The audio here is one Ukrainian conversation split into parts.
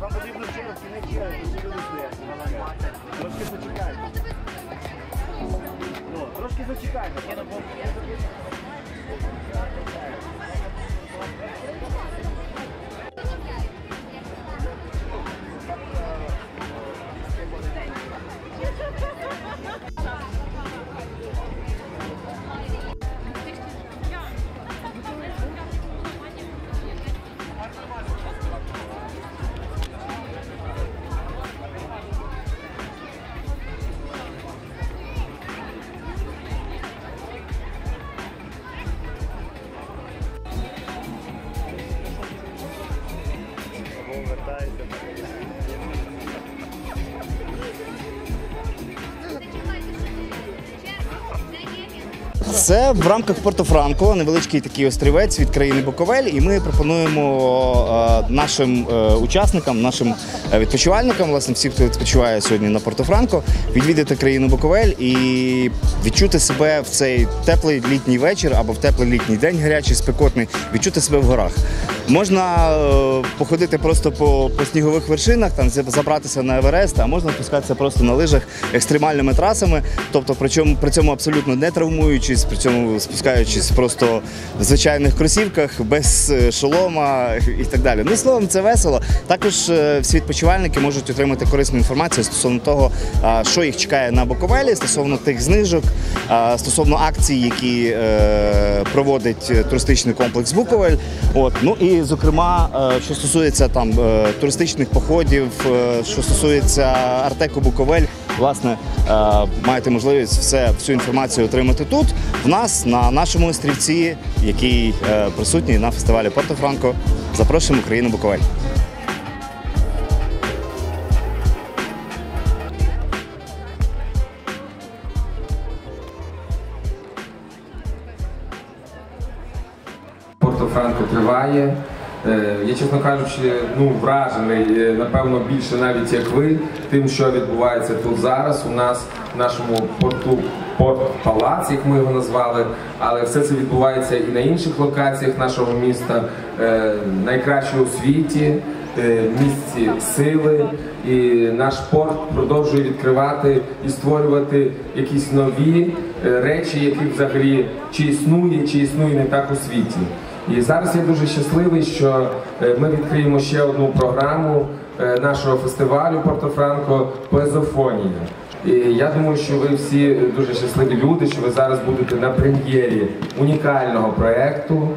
Вам потрібно ще на вчора, що люди стоять. Трошки зачекайте. Трошки зачекайте. Це в рамках Порто-Франко, невеличкий такий острівець від країни Буковель, і ми пропонуємо е, нашим е, учасникам, нашим е, відпочивальникам, власне, всім, хто відпочиває сьогодні на Порто-Франко, відвідати країну Буковель і відчути себе в цей теплий літній вечір або в теплий літній день, гарячий, спекотний, відчути себе в горах. Можна походити просто по, по снігових вершинах, там забратися на Еверест, а можна спускатися просто на лижах екстремальними трасами, тобто при цьому, при цьому абсолютно не травмуючись, при цьому спускаючись просто в звичайних кросівках, без е, шолома і так далі. Ну, словом, це весело. Також е, всі відпочивальники можуть отримати корисну інформацію стосовно того, що їх чекає на Буковелі, стосовно тих знижок, стосовно акцій, які е, проводить туристичний комплекс Буковель. От ну і зокрема, що стосується там туристичних походів, що стосується Артеку Буковель, власне, е, маєте можливість все всю інформацію отримати тут, в нас на нашому острівці, який е, присутній на фестивалі Порто-Франко. Запрошуємо Україну Буковель. Порто-Франко триває. Е, Я, чесно кажучи, ну вражений, е, напевно, більше навіть як ви, тим, що відбувається тут зараз. У нас в нашому порту порт-палац, як ми його назвали, але все це відбувається і на інших локаціях нашого міста, Е, найкраще у світі, місці сили. І наш порт продовжує відкривати і створювати якісь нові речі, які взагалі чи існує, чи існує не так у світі. І зараз я дуже щасливий, що е, ми відкриємо ще одну програму е, нашого фестивалю Порто-Франко Поезофонія. І я думаю, що ви всі дуже щасливі люди, що ви зараз будете на прем'єрі унікального проєкту.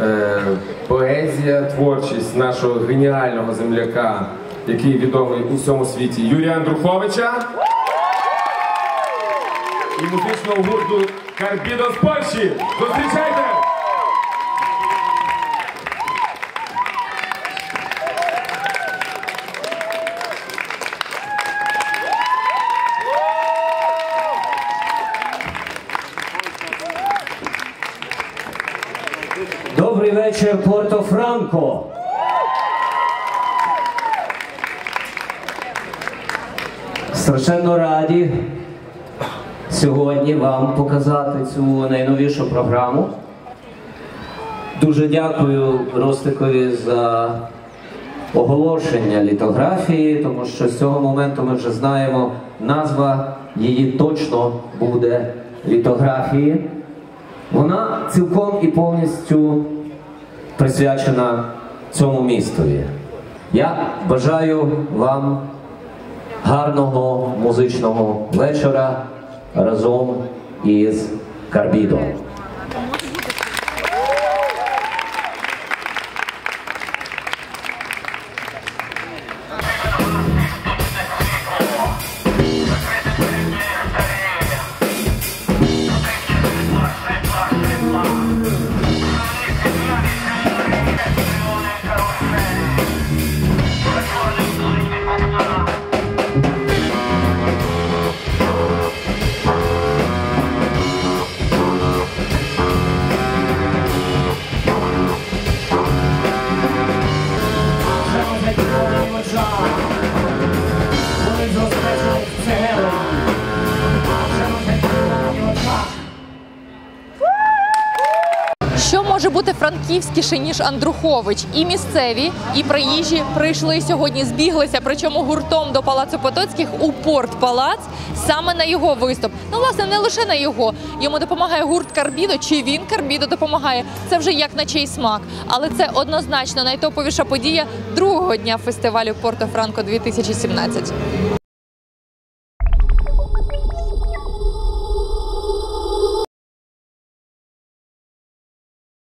Е, Поезія, творчість нашого геніального земляка, який відомий у всьому світі Юрія Андруховича і музичного гурту Карбідо з Польщі. Зустрічайте! Добрий вечір, Порто-Франко. Страшенно раді сьогодні вам показати цю найновішу програму. Дуже дякую Ростикові за оголошення літографії, тому що з цього моменту ми вже знаємо, назва її точно буде літографії. Вона цілком і повністю присвячена цьому містові. Я бажаю вам гарного музичного вечора разом із Карбідом. Франківськіше, ніж Андрухович. І місцеві, і приїжджі прийшли сьогодні, збіглися, причому гуртом до Палацу Потоцьких у Порт Палац саме на його виступ. Ну, власне, не лише на його. Йому допомагає гурт Карбідо, чи він Карбідо допомагає. Це вже як на чий смак. Але це однозначно найтоповіша подія другого дня фестивалю Порто Франко 2017.